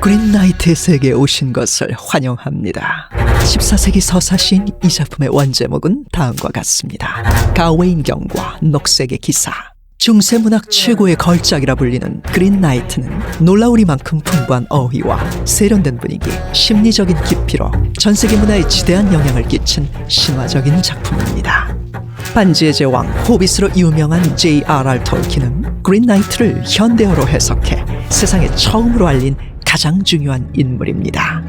그린나이트의 세계에 오신 것을 환영합니다. 14세기 서사시인 이 작품의 원제목은 다음과 같습니다. 가웨인 경과 녹색의 기사. 중세 문학 최고의 걸작이라 불리는 그린나이트는 놀라우리만큼 풍부한 어휘와 세련된 분위기, 심리적인 깊이로 전 세계 문화에 지대한 영향을 끼친 신화적인 작품입니다. 반지의 제왕 호빗으로 유명한 J.R.R. 톨킨은 그린나이트를 현대어로 해석해 세상에 처음으로 알린 가장 중요한 인물입니다.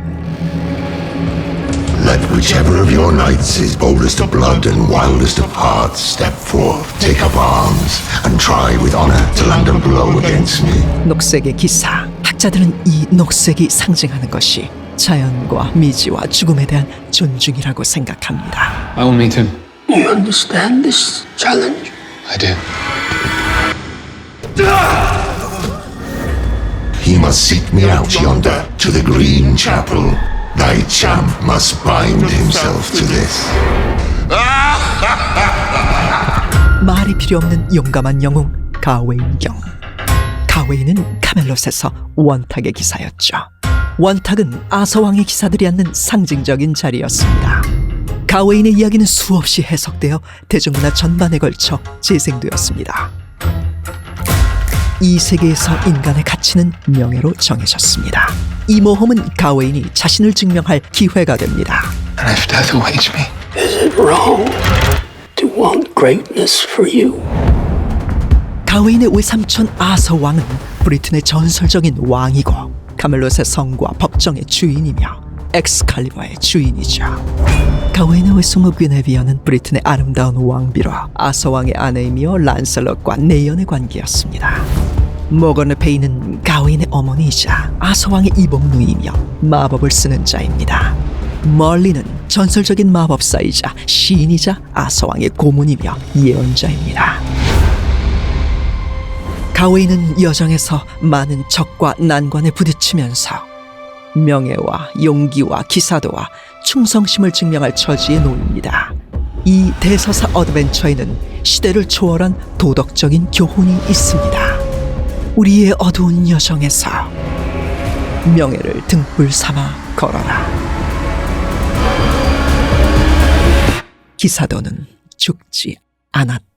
Let whichever of your knights is boldest of blood and wildest of hearts step forth, take up arms, and try with honor to land a blow against me. 녹색의 기사. 학자들은 이 녹색이 상징하는 것이 자연과 미지와 죽음에 대한 존중이라고 생각합니다. I will meet him. You understand this challenge? I do. Must seek me out yonder to the green chapel. Thy champ must bind himself to this. 말이 필요 없는 용감한 영웅 가웨인 경. 가웨인은 카멜롯에서 원탁의 기사였죠. 원탁은 아서왕의 기사들이 앉는 상징적인 자리였습니다. 가웨인의 이야기는 수없이 해석되어 대중문화 전반에 걸쳐 재생되었습니다. 이 세계에서 인간의 가치는 명예로 정해졌습니다. 이 모험은 가웨인이 자신을 증명할 기회가 됩니다. And if death awaits me, Is it wrong to want greatness for you? 가웨인의 외삼촌 아서 왕은 브리튼의 전설적인 왕이고 카멜롯의 성과 법정의 주인이며 엑스칼리버의 주인이죠. 가웨인의 외숙모 귀네비어는 브리튼의 아름다운 왕비로 아서 왕의 아내이며 란셀럿과 내연의 관계였습니다. 모건의 페이는 가웨인의 어머니이자 아서 왕의 이복누이며 마법을 쓰는 자입니다. 멀리는 전설적인 마법사이자 시인이자 아서 왕의 고문이며 예언자입니다. 가웨이는 여정에서 많은 적과 난관에 부딪히면서 명예와 용기와 기사도와 충성심을 증명할 처지에 놓입니다. 이 대서사 어드벤처에는 시대를 초월한 도덕적인 교훈이 있습니다. 우리의 어두운 여정에서 명예를 등불 삼아 걸어라. 기사도는 죽지 않았다.